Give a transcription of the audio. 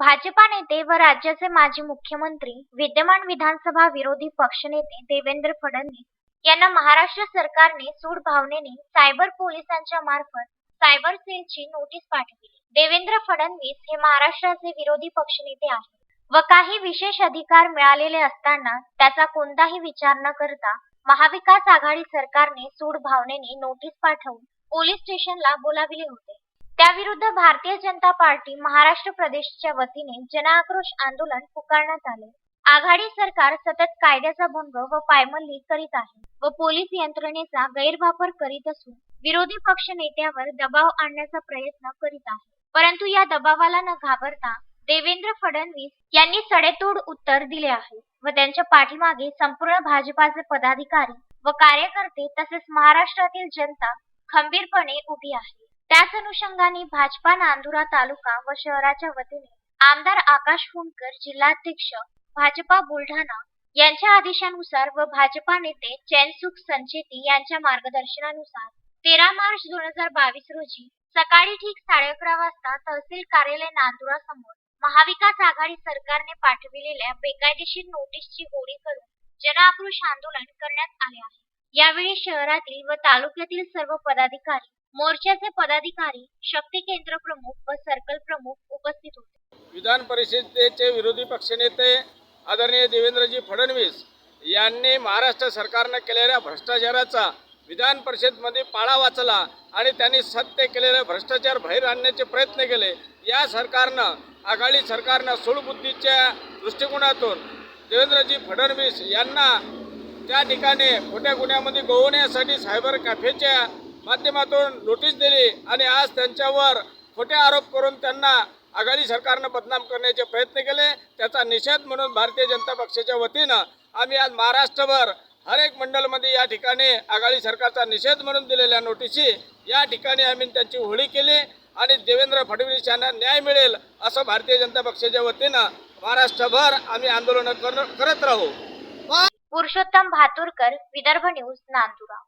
भाजपा नेते व राज्याचे माजी मुख्यमंत्री विद्यमान विधानसभा विरोधी पक्षनेते देवेंद्र फडणवीस यांना महाराष्ट्र सरकारने सूड भावनेने सायबर पोलिसांच्या मार्फत सायबर सेलची नोटीस पाठवली. देवेंद्र फडणवीस हे महाराष्ट्राचे विरोधी पक्षनेते आहेत व काही विशेष अधिकार मिळालेले असताना त्याचा कोणताही विचार न करता महाविकास आघाडी सरकारने सूड भावनेने नोटीस पाठवून पोलीस स्टेशनला बोलाविले होते. त्याविरुद्ध भारतीय जनता पार्टी महाराष्ट्र प्रदेशच्या वतीने जनआक्रोश आंदोलन पुकारण्यात आले. आघाडी सरकार सतत कायद्याचा भंग व पायमल्ली करीत आहे व पोलीस यंत्रणेचा गैरवापर करीत असून विरोधी पक्ष नेत्यावर दबाव आणण्याचा प्रयत्न करीत आहे. परंतु या दबावाला न घाबरता देवेंद्र फडणवीस यांनी सडेतोड उत्तर दिले आहे व त्यांच्या पाठीमागे संपूर्ण भाजपाचे पदाधिकारी व कार्यकर्ते तसेच महाराष्ट्रातील जनता खंबीरपणे उभी आहे. त्याच अनुषंगाने भाजपा नांदुरा तालुका व शहराच्या वतीने आमदार आकाश फुंडकर जिल्हाध्यक्ष भाजपा बुलढाणा यांच्या आदेशानुसार व भाजपा नेते चैनसुख संचेती यांच्या मार्गदर्शनानुसार तेरा मार्च दोन हजार बावीस रोजी सकाळी ठीक साडे अकरा वाजता तहसील कार्यालय नांदुरा समोर महाविकास आघाडी सरकारने पाठविलेल्या बेकायदेशीर नोटीसची होळी करून जनआक्रोश आंदोलन करण्यात आले आहे. यावेळी शहरातील व तालुक्यातील सर्व पदाधिकारी मोर्चाचे पदाधिकारी शक्ती केंद्र प्रमुख व सर्कल प्रमुख उपस्थित होते. विधान परिषदेचे विरोधी पक्षनेते आदरणीय देवेंद्रजी फडणवीस यांनी महाराष्ट्र सरकारनं केलेल्या भ्रष्टाचाराचा विधान परिषदमध्ये पाळा वाचला आणि त्यांनी सत्य केलेले भ्रष्टाचार बाहेर आणण्याचे प्रयत्न केले. या सरकारनं आघाडी सरकारनं सुळबुद्धीच्या दृष्टिकोनातून देवेंद्रजी फडणवीस यांना त्या ठिकाणी खोट्या गुन्ह्यामध्ये गोवण्यासाठी सायबर कॅफेच्या माध्यमातून नोटीस दिली आणि आज त्यांच्यावर खोटे आरोप करून त्यांना आघाडी सरकारनं बदनाम करण्याचे प्रयत्न केले. त्याचा निषेध म्हणून भारतीय जनता पक्षाच्या वतीनं आम्ही आज महाराष्ट्रभर हर एक मंडलमध्ये या ठिकाणी आघाडी सरकारचा निषेध म्हणून दिलेल्या नोटीसी या ठिकाणी आम्ही त्यांची होळी केली आणि देवेंद्र फडणवीस यांना न्याय मिळेल असं भारतीय जनता पक्षाच्या वतीनं महाराष्ट्रभर आम्ही आंदोलन करत राहू. पुरुषोत्तम भातुरकर विदर्भ न्यूज नांदुरा.